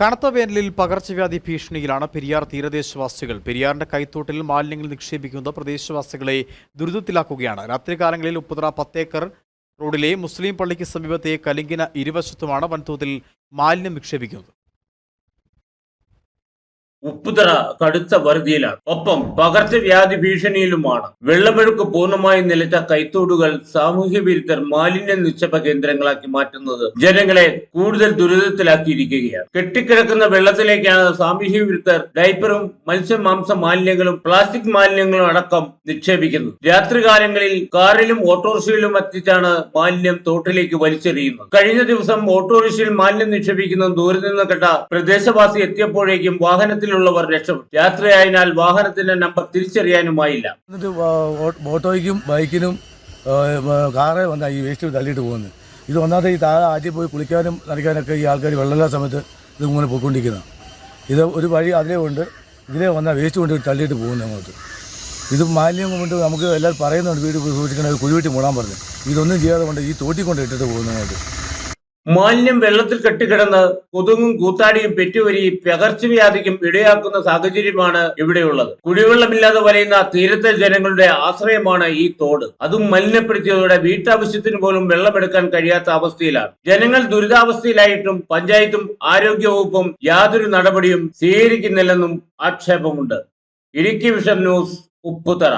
കനത്ത വേനലിൽ പകർച്ചവ്യാധി ഭീഷണിയിലാണ് പെരിയാർ തീരദേശവാസികൾ. പെരിയാറിന്റെ കൈത്തോട്ടിൽ മാലിന്യങ്ങൾ നിക്ഷേപിക്കുന്നത് പ്രദേശവാസികളെ ദുരിതത്തിലാക്കുകയാണ്. രാത്രികാലങ്ങളിൽ ഉപ്പുതറ പത്തേക്കർ റോഡിലെ മുസ്ലിം പള്ളിക്ക് സമീപത്തെ കലിങ്കിന ഇരുവശത്തുമാണ് വൻതോതിൽ മാലിന്യം നിക്ഷേപിക്കുന്നത്. ഉപ്പുതറ കടുത്ത വറുതിയിലാണ് ഒപ്പം പകർച്ചവ്യാധി ഭീഷണിയിലുമാണ്. വെള്ളമൊഴുക്ക് പൂർണമായും നിലച്ച കൈത്തോടുകൾ സാമൂഹ്യ വിരുദ്ധർ മാലിന്യ നിക്ഷേപ കേന്ദ്രങ്ങളാക്കി മാറ്റുന്നത് ജനങ്ങളെ കൂടുതൽ ദുരിതത്തിലാക്കിയിരിക്കുകയാണ്. കെട്ടിക്കിടക്കുന്ന വെള്ളത്തിലേക്കാണ് സാമൂഹ്യ വിരുദ്ധർ ഡൈപ്പറും മത്സ്യമാംസ മാലിന്യങ്ങളും പ്ലാസ്റ്റിക് മാലിന്യങ്ങളും അടക്കം നിക്ഷേപിക്കുന്നത്. രാത്രികാലങ്ങളിൽ കാറിലും ഓട്ടോറിക്ഷയിലും എത്തിച്ചാണ് മാലിന്യം തോട്ടിലേക്ക് വലിച്ചെറിയുന്നത്. കഴിഞ്ഞ ദിവസം ഓട്ടോറിക്ഷയിൽ മാലിന്യം നിക്ഷേപിക്കുന്ന ദൂരെ നിന്ന് കണ്ട പ്രദേശവാസി എത്തിയപ്പോഴേക്കും വാഹനത്തിലുള്ളവർ രക്ഷപ്പെട്ടു. യാത്രയായതിനാൽ വാഹനത്തിന്റെ നമ്പർ തിരിച്ചറിയാനുമായില്ല. ഓട്ടോയ്ക്കും ബൈക്കിനും കാറേ വന്ന ഈ വേസ്റ്റ് തള്ളിയിട്ട് പോകുന്നത് ഇത് ഒന്നാമത്തെ ഈ താഴെ ആറ്റിൽ പോയി കുളിക്കാനും നടക്കാനൊക്കെ ഈ ആൾക്കാർ വെള്ളമില്ലാത്ത സമയത്ത് ഇത് ഇങ്ങനെ പോയിക്കൊണ്ടിരിക്കുന്നത് ഇത് ഒരു വഴി അതിലേ ഉണ്ട് ഇതിലേ വന്ന വേസ്റ്റ് കൊണ്ട് തള്ളിയിട്ട് പോകുന്നു അങ്ങോട്ട്. ഇത് മാലിന്യം കൊണ്ട് നമുക്ക് എല്ലാവരും പറയുന്നുണ്ട് വീട് സൂക്ഷിക്കണം കുഴിവെട്ടി മൂടാൻ പറഞ്ഞു. ഇതൊന്നും ചെയ്യാതെ കൊണ്ട് ഈ തോട്ടി കൊണ്ട് ഇട്ടിട്ട് പോകുന്നത് അങ്ങോട്ട്. മാലിന്യം വെള്ളത്തിൽ കെട്ടിക്കിടന്ന് കൊതുങ്ങും കൂത്താടിയും പെറ്റുവരിയും പകർച്ചവ്യാധിക്കും ഇടയാക്കുന്ന സാഹചര്യമാണ് ഇവിടെയുള്ളത്. കുടിവെള്ളമില്ലാതെ വലയുന്ന തീരത്തെ ജനങ്ങളുടെ ആശ്രയമാണ് ഈ തോട്. അതും മലിനപ്പെടുത്തിയതോടെ വീട്ടാവശ്യത്തിന് പോലും വെള്ളമെടുക്കാൻ കഴിയാത്ത അവസ്ഥയിലാണ്. ജനങ്ങൾ ദുരിതാവസ്ഥയിലായിട്ടും പഞ്ചായത്തും ആരോഗ്യവകുപ്പും യാതൊരു നടപടിയും സ്വീകരിക്കുന്നില്ലെന്നും ആക്ഷേപമുണ്ട്. Idukki vision news Upputhara.